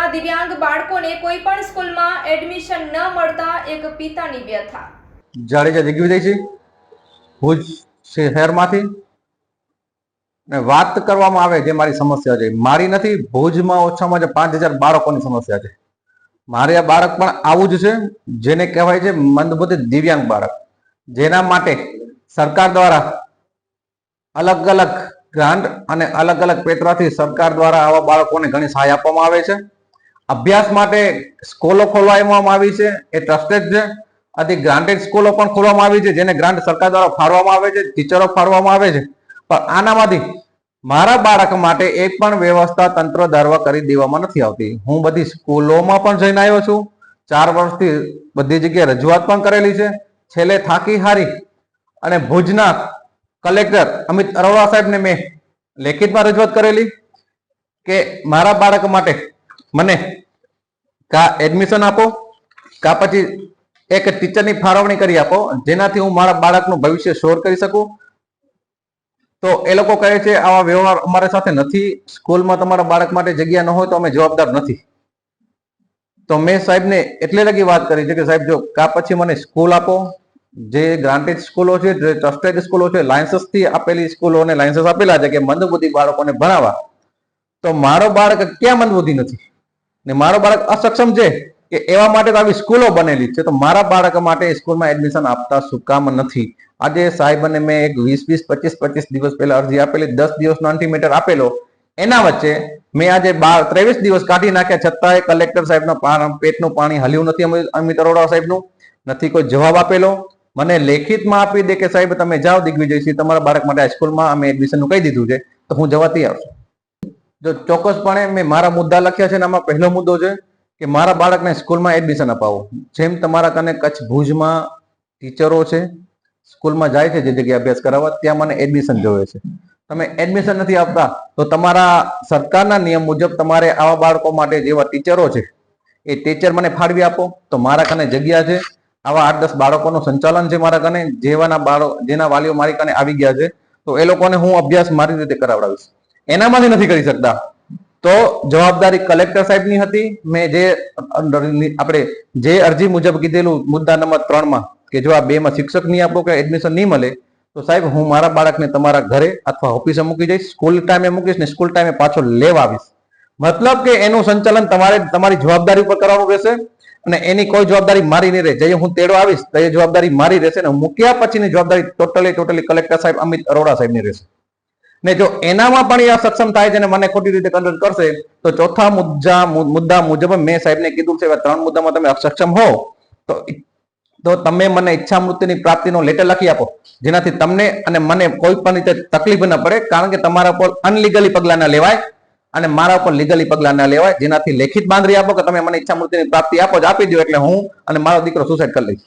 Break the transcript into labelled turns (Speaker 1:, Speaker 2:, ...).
Speaker 1: રાજ્યમાં દિવ્યાંગ બાળકોને કોઈ પણ સ્કૂલમાં એડમિશન ન મળતા એક પિતાની વ્યથા.
Speaker 2: જાડેજા દિગ્વિજયસિંહ ભુજ શહેરમાંથી? ને વાત કરવામાં આવે જે મારી સમસ્યા છે. મારી નથી, ભુજમાં ઓછામાં ઓછા પાંચ હજાર બાળકોની સમસ્યા છે. મારે આ બાળક પણ આવું જ છે, જેને કહેવાય છે મંદબુદ્ધિ દિવ્યાંગ બાળક. જેના માટે સરકાર દ્વારા અલગ અલગ ગ્રાન્ટ અને અલગ અલગ પેત્રાથી સરકાર દ્વારા આવા બાળકોને ઘણી સહાય આપવામાં આવે છે. અભ્યાસ માટે સ્કૂલો ખોલવામાં આવી છે, એ ટ્રસ્ટેડ છે. આથી ગ્રાન્ટેડ સ્કૂલો પણ ખોલવામાં આવી છે, જેને ગ્રાન્ટ સરકાર દ્વારા ફાળવામાં આવે છે ટીચરો ફાળવામાં આવે છે. પણ આનામાંથી મારા બાળક માટે એક પણ વ્યવસ્થા તંત્ર દ્વારા કરી દેવામાં નથી આવતી. હું બધી સ્કૂલોમાં પણ જઈને આવ્યો છું. ચાર વર્ષથી બધી જગ્યાએ રજૂઆત પણ કરેલી છે. છેલ્લે થાકી હારી અને ભુજના કલેક્ટર અમિત અરોડા સાહેબને મેં લેખિતમાં રજૂઆત કરેલી કે મારા બાળક માટે મને કા એડમિશન આપો, કા પછી એક ટીચરની ફાળવણી કરી આપો, જેનાથી હું મારા બાળકનું ભવિષ્ય શોર કરી શકું. તો એ લોકો કહે છે, આવા વ્યવહાર અમારા સાથે નથી. સ્કૂલમાં તમારા બાળક માટે જગ્યા ન હોય તો અમે જવાબદાર નથી. તો મેં સાહેબને એટલે લગી વાત કરી છે કે સાહેબ, જો કા પછી મને સ્કૂલ આપો, જે ગ્રાન્ટેડ સ્કૂલો છે, જે ટ્રસ્ટેડ સ્કૂલો છે લાયન્સીસથી આપેલી સ્કૂલોને લાયન્સીસ આપેલા છે કે મંદબુદ્ધિ બાળકોને ભણાવવા. તો મારો બાળક ક્યાં મંદબુદ્ધિ નથી? ને મારો બાળક અસક્ષમ છે કે એવા માટે તો આવી સ્કૂલો બનેલી છે. તો મારા બાળક માટે સ્કૂલમાં એડમિશન આપતા શું કામ નથી? આજે સાહેબ અને મેં એક વીસ વીસ, પચીસ પચીસ દિવસ પહેલા અરજી આપેલી, દસ દિવસનો અલ્ટિમેટર આપેલો. એના વચ્ચે મેં આજે બાર, ત્રેવીસ દિવસ કાઢી નાખ્યા. છતાંય કલેક્ટર સાહેબના પેટનું પાણી હલ્યું નથી અમિત- અરોડા સાહેબનું. નથી કોઈ જવાબ આપેલો. મને લેખિતમાં આપી દે કે સાહેબ તમે જાઓ દિગ્વિજયસિંહ, તમારા બાળક માટે આ સ્કૂલમાં અમે એડમિશનનું કહી દીધું છે. તો હું જવાથી છું. જો ચોક્કસપણે મેં મારા મુદ્દા લખ્યા છે ને આમાં પહેલો મુદ્દો છે કે મારા બાળકને સ્કૂલમાં એડમિશન અપાવો. જેમ તમારા કને કચ્છ ભુજમાં ટીચરો છે, સ્કૂલમાં જાય છે જે જગ્યાએ અભ્યાસ કરાવવા, ત્યાં મને એડમિશન જોવે છે. તમે એડમિશન નથી આપતા, તો તમારા સરકારના નિયમ મુજબ તમારે આવા બાળકો માટે જેવા ટીચરો છે, એ ટીચર મને ફાળવી આપો. તો મારા કને જગ્યા છે, આવા આઠ દસ બાળકોનું સંચાલન છે મારા કને, જેવાના બાળકો જેના વાલીઓ મારી કને આવી ગયા છે, તો એ લોકોને હું અભ્યાસ મારી રીતે કરાવડાવીશ. એનામાંથી નથી કરી શકતા. તો જવાબદારી કલેક્ટર સાહેબની હતી. મેં જે આપણે જે અરજી મુજબ કીધેલું મુદ્દા નંબર ત્રણમાં કે જો આ બે માં શિક્ષક નહીં આપો કે એડમિશન નહીં મળે, તો સાહેબ હું મારા બાળકને તમારા ઘરે અથવા ઓફિસે મૂકી જઈશ, સ્કૂલ ટાઈમે મૂકીશ ને સ્કૂલ ટાઈમે પાછો લેવા આવીશ. મતલબ કે એનું સંચાલન તમારે તમારી જવાબદારી ઉપર કરવાનું રહેશે અને એની કોઈ જવાબદારી મારી નહીં રહે. જે હું તેડો આવીશ, તો એ જવાબદારી મારી રહેશે ને મૂક્યા પછીની જવાબદારી ટોટલી ટોટલી કલેક્ટર સાહેબ અમિત અરોડા સાહેબની રહેશે. ને જો એનામાં પણ એ અસક્ષમ થાય છે અને મને ખોટી રીતે કન્વર્ટ કરશે, તો ચોથા મુદ્દા મુદ્દા મુજબ મેં સાહેબને કીધું છે, એવા ત્રણ મુદ્દામાં તમે અસક્ષમ હો તો તો તમે મને ઈચ્છા મૃત્યુની પ્રાપ્તિનો લેટર લખી આપો, જેનાથી તમને અને મને કોઈ પણ રીતે તકલીફ ન પડે, કારણ કે તમારા ઉપર અનલીગલી પગલા ના લેવાય, અને મારા ઉપર લીગલી પગલા ના લેવાય, જેનાથી લેખિત બાંધરી આપો કે તમે મને ઈચ્છા મૃત્યુની પ્રાપ્તિ આપો જ, આપી દો એટલે હું અને મારો દીકરો સુસાઇડ કરી લઈશ.